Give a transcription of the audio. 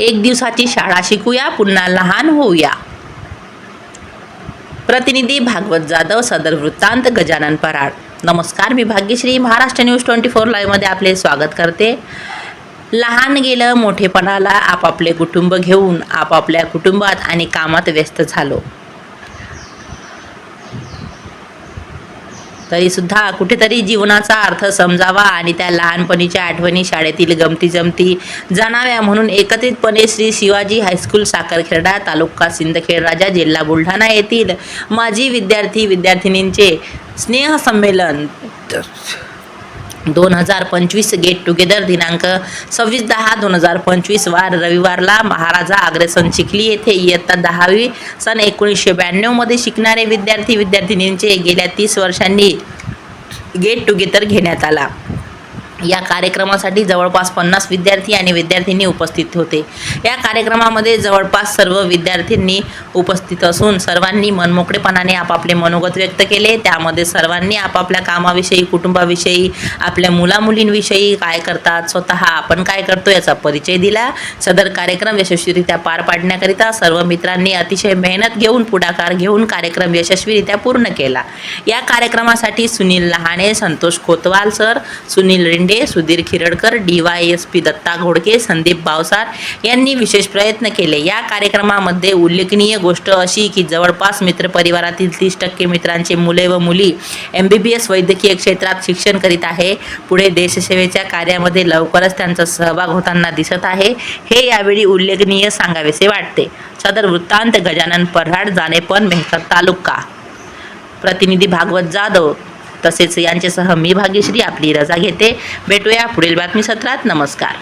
एक दिवसाची शाळा शिकूया पुन्हा लहान होऊया. प्रतिनिधी भागवत जाधव सदर वृत्तांत गजानन पराड नमस्कार मी Bhagyashree. Maharashtra news twenty four लाईव्हमध्ये आपले स्वागत करते. लहान गेलं मोठेपणाला आपापले कुटुंब घेऊन आपापल्या कुटुंबात आणि कामात व्यस्त झालो. तरीसुद्धा कुठेतरी जीवनाचा अर्थ समजावा आणि त्या लहानपणीच्या आठवणी शाळेतील गमती जमती जाणाव्या म्हणून एकत्रितपणे श्री शिवाजी हायस्कूल साखरखेडा तालुका सिंदखेड राजा जिल्हा बुलढाणा येथील माजी विद्यार्थी विद्यार्थिनींचे स्नेहसंमेलन दोन हजार पंचवीस गेट टुगेदर दिनांक सव्वीस दहा दोन हजार पंचवीस वार रविवारला महाराजा अग्रेसन चिखली येथे इयत्ता दहावी सन एकोणीसशे ब्याण्णवमध्ये शिकणारे विद्यार्थी विद्यार्थिनींचे गेल्या तीस वर्षांनी गेट टुगेदर घेण्यात आला. या कार्यक्रमासाठी जवळपास पन्नास विद्यार्थी आणि विद्यार्थ्यांनी उपस्थित होते. या कार्यक्रमामध्ये जवळपास सर्व विद्यार्थ्यांनी उपस्थित असून सर्वांनी मनमोकळेपणाने आपापले मनोगत व्यक्त केले. त्यामध्ये सर्वांनी आपापल्या कामाविषयी कुटुंबाविषयी आपल्या मुलामुलींविषयी काय करतात स्वतः आपण काय करतो याचा परिचय दिला. सदर कार्यक्रम यशस्वीरित्या पार पाडण्याकरिता सर्व मित्रांनी अतिशय मेहनत घेऊन पुढाकार घेऊन कार्यक्रम यशस्वीरित्या पूर्ण केला. या कार्यक्रमासाठी Sunil Lahane Santosh Kotwal sir Sunil Rinde Sudhir Khirdkar D Y S P Datta Ghodke Sandeep Bhavsar यांनी विशेष प्रयत्न केले. या कार्यक्रमामध्ये उल्लेखनीय गोष्ट अशी की जवळपास मित्रपरिवारातील तीस टक्के मित्रांचे मुले व मुली एम बी बी एस वैद्यकीय क्षेत्रात शिक्षण करीत आहे. पुढे देशसेवेच्या कार्यामध्ये लवकरच त्यांचा सहभाग होताना दिसत आहे. हे यावेळी उल्लेखनीय सांगावेसे वाटते. सदर वृत्तांत गजानन पऱ्हाड जानेपण मेहकर तालुका. प्रतिनिधी भागवत जाधव तसेच यांच्यासह मी भाग्यश्री आपली रजा घेते. भेटूया पुढील बातमी सत्रात नमस्कार.